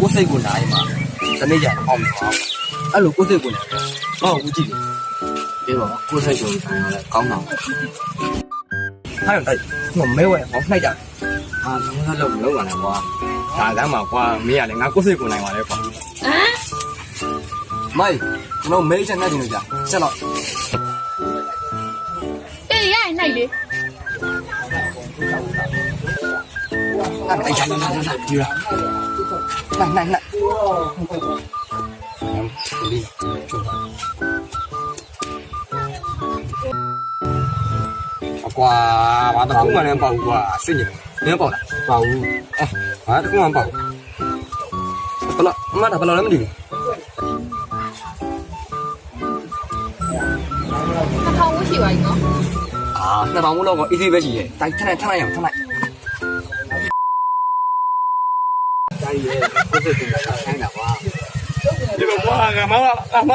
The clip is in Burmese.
ကိုယ်စိတ်ကိုနိုင်မှာတနေ့ကျရင်အောင်မှာအဲ့လိုကိုယ်စိတ်ကိုနိုင်တော့ဦးကြည့်ဒီပါကိုယ်စိတ်ကိုခံရလဲကောင်းတာဟာရတိုက်ဟိုမဲဝဲဟောနှိုက်ကြအာဘာလို့မလုပ်ပါနဲ့ကွာဒါလမ်းမှာကွာမင်းကလည်းငါကိုယ်စိတ်ကိုနိုင်ပါလေကွာမိုင်းကျွန်တော်မဲချက်နှိုက်နေကြဆက်တော့အေးရရင်နိုင်လေအဲ့တိုက်ချင်လာလာလာဒီလား နိုင်နိုင်နိုင်ဒီကျုပ်အကွာဘာတခုမှလည်းပေါ့ကွာစိတ်ညစ်နင်းပေါ့လားပေါ့ဘူးအဲဘာတခုမှပေါ့ဘလအမတာဘလလည်းမသိဘူးတစ်ထောင်ဝရှိပါ ਈ နော်အာနှစ်ပေါင်မို့တော့က easy ပဲရှိရဲ့တိုက်ထလိုက်ထလိုက်အောင်ထလိုက် တိုင်းရဲ့ကိုယ်စိတ်ကိုခံရတာကွာဒီမှာငါမငါမ